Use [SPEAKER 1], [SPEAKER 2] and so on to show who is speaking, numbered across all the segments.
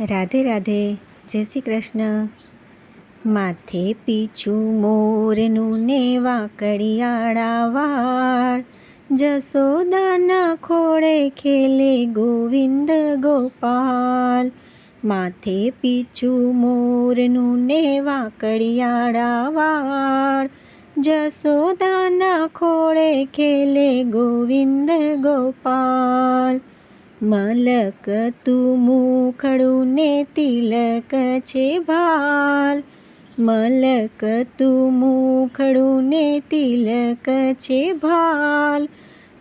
[SPEAKER 1] રાધે રાધે, જય શ્રી કૃષ્ણ. માથે પીછું મોરનું ને વાકડિયાળા વાળ જસોદાના ખોળે ખેલે ગોવિંદ ગોપાલ. માથે પીછું મોરનું ને વાકડિયાળા વાળ જસોદાના ખોળે ખેલે ગોવિંદ ગોપાલ. મલક તું મુખડું ને તિલક છે ભાલ. મલક તું મુખડું ને તિલક છે ભાલ.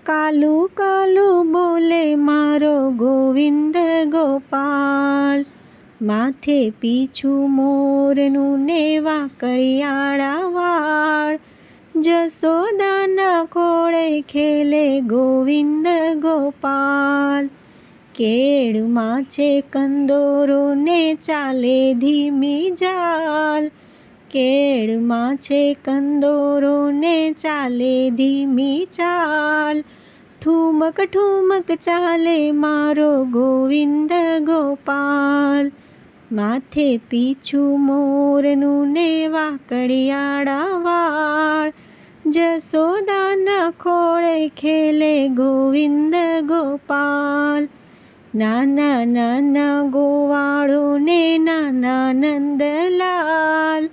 [SPEAKER 1] કાલું કાલું બોલે મારો ગોવિંદ ગોપાલ. માથે પીછું મોરનું ને વાકળિયાળા વાળ. જસોદાના ખોળે ખેલે ગોવિંદ ગોપાલ. કેળમાં છે કંદોરો ને ચાલે ધીમી જાલ. કેળમાં છે કંદોરો ને ચાલે ધીમી ચાલ. ઠુમક ઠુમક ચાલે મારો ગોવિંદ ગોપાલ. માથે પીછું મોરનું ને વાકડિયાળા વાળ. જસોદાના ખોળે ખેલે ગોવિંદ ગોપાલ. નાના નાના ગોવાળો ને નાના નંદલાલ.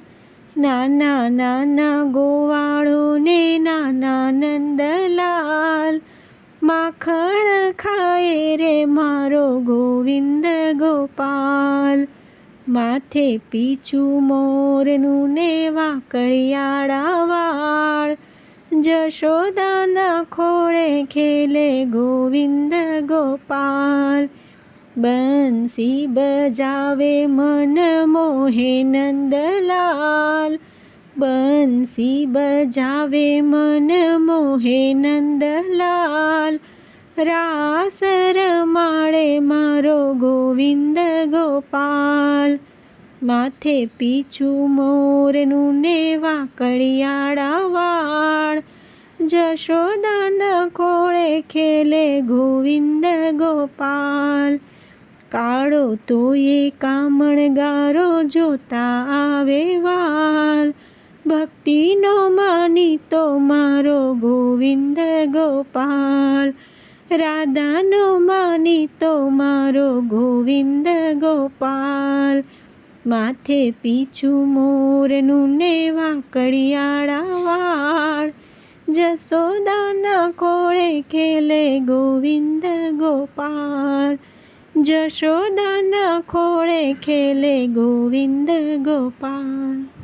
[SPEAKER 1] નાના નાના ગોવાળો ને નાના નંદલાલ. માખણ ખાય રે મારો ગોવિંદ ગોપાલ. માથે પીછું મોરનું ને વાકડિયાળા વાળ. જશોદાના ખોળે ખેલે ગોવિંદ ગોપાલ. બંસી બજાવે મન મોહે નંદલાલ. બંસી બજાવે મન મોહે નંદલાલ. રાસ રમાડે મારો ગોવિંદ ગોપાલ. માથે પીછું મોરનું ને વાકડિયાળા વાળ. જશોદાના ખોળે ખેલે ગોવિંદ ગોપાલ. કાળો તો એ કામણગારો જોતા આવે વાલ. ભક્તિનો માની તો મારો ગોવિંદ ગોપાલ. રાધાનો માની તો મારો ગોવિંદ ગોપાલ. માથે પીછું મોરનું ને વાકડિયાળા વાળ. જસોદાના કોળે ખેલે ગોવિંદ ગોપાલ જશોદાના ખોળે ખેલે ગોવિંદ ગોપાલ